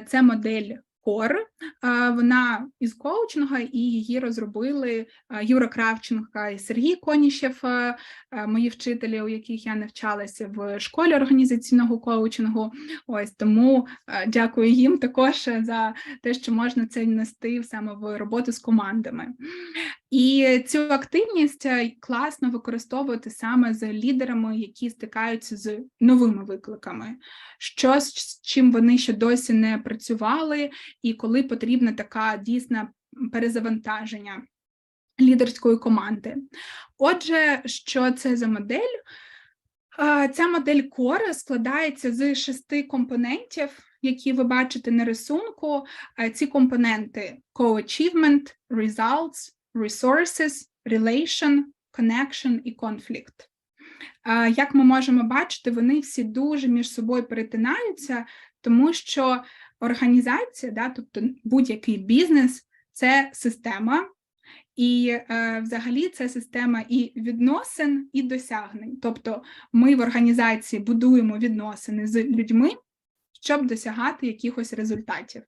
Це модель Е, Вона із коучингу, і її розробили Юра Кравченка і Сергій Конішев, мої вчителі, у яких я навчалася в школі організаційного коучингу. Ось тому дякую їм також за те, що можна це внести саме в роботу з командами. І цю активність е, класно використовувати саме з лідерами, які стикаються з новими викликами, що з чим вони ще досі не працювали, і коли потрібна така дійсна перезавантаження лідерської команди. Отже, що це за модель? Ця модель Core складається з шести компонентів, які ви бачите на рисунку. Ці компоненти co-achievement, results, resources, relation, connection і conflict. Як ми можемо бачити, вони всі дуже між собою перетинаються, тому що організація, да, тобто будь-який бізнес, це система, і е, взагалі це система і відносин, і досягнень. Тобто ми в організації будуємо відносини з людьми, щоб досягати якихось результатів.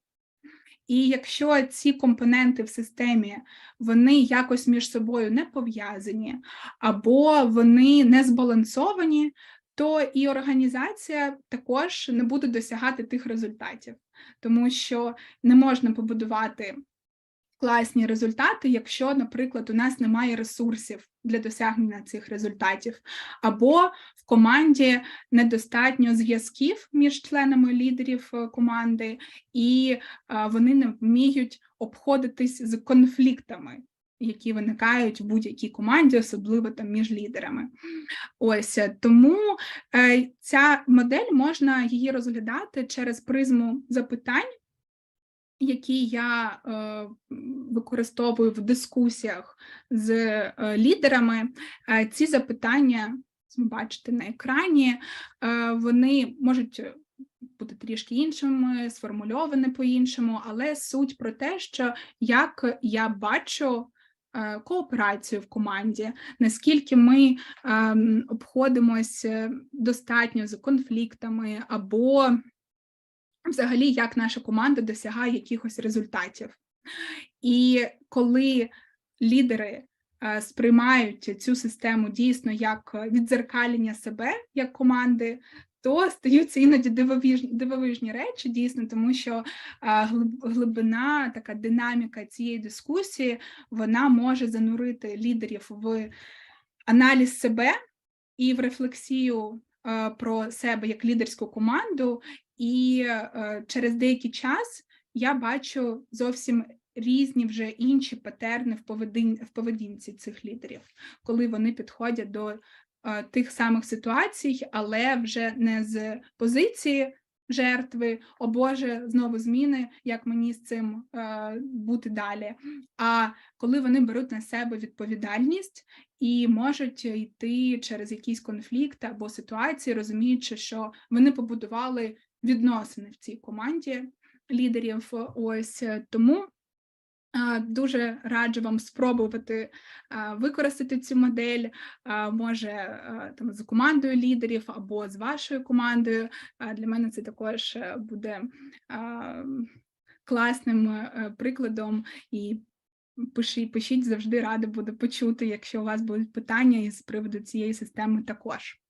І якщо ці компоненти в системі вони якось між собою не пов'язані, або вони не збалансовані, то і організація також не буде досягати тих результатів, тому що не можна побудувати класні результати, якщо, наприклад, у нас немає ресурсів для досягнення цих результатів, або в команді недостатньо зв'язків між членами лідерів е, команди, і е, вони не вміють обходитись з конфліктами. Які виникають в будь-якій команді, особливо там між лідерами. Ось е, тому ця модель можна її розглядати через призму запитань, які я е, використовую в дискусіях з е, лідерами, е, ці запитання, ви бачите на екрані, вони можуть бути трішки іншими, сформульовані по-іншому, але суть про те, що як я бачу. Кооперацію в команді, наскільки ми ем, обходимось е, достатньо з конфліктами, або взагалі, як наша команда досягає якихось результатів. І коли лідери е, сприймають цю систему дійсно як відзеркалення себе як команди, то стаються іноді дивовижні, дивовижні речі, дійсно, тому що е, глибина, така динаміка цієї дискусії, вона може занурити лідерів в аналіз себе і в рефлексію про себе як лідерську команду, і е, через деякий час я бачу зовсім різні вже інші патерни в поведін, в поведінці цих лідерів, коли вони підходять до е, тих самих ситуацій, але вже не з позиції жертви, о Боже, знову зміни, як мені з цим е, бути далі. А коли вони беруть на себе відповідальність і можуть йти через якийсь конфлікт або ситуації, розуміючи, що вони побудували відносини в цій команді лідерів. Ось е, тому дуже раджу вам спробувати використати цю модель, може там з командою лідерів або з вашою командою. Для мене це також е, буде класним е, прикладом і. Пишіть, пишіть завжди рада буду почути, якщо у вас будуть питання із приводу цієї системи також.